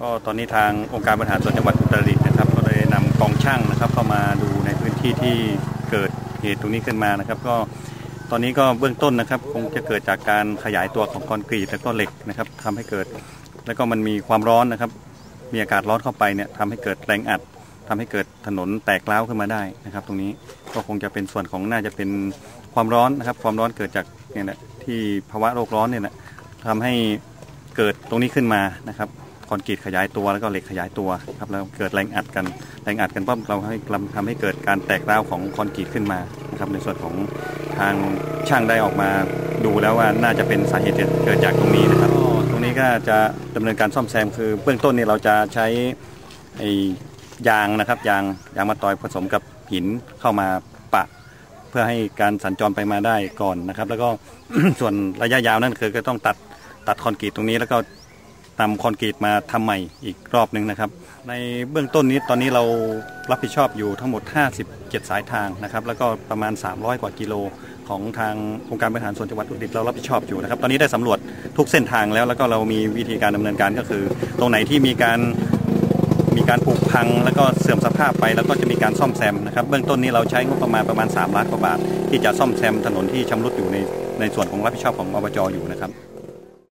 ก็ตอนนี้ทางองค์การบริหารส่วนจังหวัดอุตรดิตถ์นะครับ ก็เลยนำกองช่างนะครับเข้ามาดูในพื้นที่ที่เกิดเหตุตรงนี้ขึ้นมานะครับ ก็ตอนนี้ก็เบื้องต้นนะครับ คงจะเกิดจากการขยายตัวของคอนกรีตและก็เหล็กนะครับทำให้เกิด แล้วก็มันมีความร้อนนะครับ มีอากาศร้อนเข้าไปเนี่ยทำให้เกิดแรงอัดทำให้เกิดถนนแตกร้าขึ้นมาได้นะครับ ตรงนี้ก็คงจะเป็นส่วนของน่าจะเป็นความร้อนนะครับ ความร้อนเกิดจากเนี่ยแหละที่ภาวะโลกร้อนเนี่ยแหละทำให้เกิดตรงนี้ขึ้นมานะครับ อนกรีตขยายตัวแล้วก็เหล็กขยายตัวครับแล้วเกิดแรงอัดกันแรงอัดกันปั๊บเราให้ทำให้เกิดการแตกร้าวของคอนกรีตขึ้นมานะครับในส่วนของทางช่างได้ออกมาดูแล้วว่าน่าจะเป็นสาเหตุเกิดจากตรงนี้นะครับก็ตรงนี้ก็จะดำเนินการซ่อมแซมคือเบื้องต้นเนี่ยเราจะใช้ไอ้ยางนะครับยางยางมาตอยผสมกับหินเข้ามาปะ เพื่อให้การสัญจรไปมาได้ก่อนนะครับ แล้วก็ส่วนระยะยาวนั่นคือก็ต้องตัดตัดคอนกรีตตรงนี้แล้วก็ นำคอนกรีตมาทำใหม่อีกรอบหนึ่งนะครับ ในเบื้องต้นนี้ตอนนี้เรารับผิดชอบอยู่ทั้งหมด 57 สายทางนะครับ แล้วก็ประมาณ 300 กว่ากิโลของทางองค์การบริหารส่วนจังหวัดอุตรดิตถ์เรารับผิดชอบอยู่นะครับ ตอนนี้ได้สำรวจทุกเส้นทางแล้วแล้วก็เรามีวิธีการดำเนินการก็คือ ตรงไหนที่มีการมีการผุพังแล้วก็เสื่อมสภาพไปแล้วก็จะมีการซ่อมแซมนะครับเบื้องต้นนี้เราใช้งบประมาณประมาณ 3 ล้านกว่าบาท ที่จะซ่อมแซมถนนที่ชำรุดอยู่ในในส่วนของรับผิดชอบของอบจอยู่นะครับ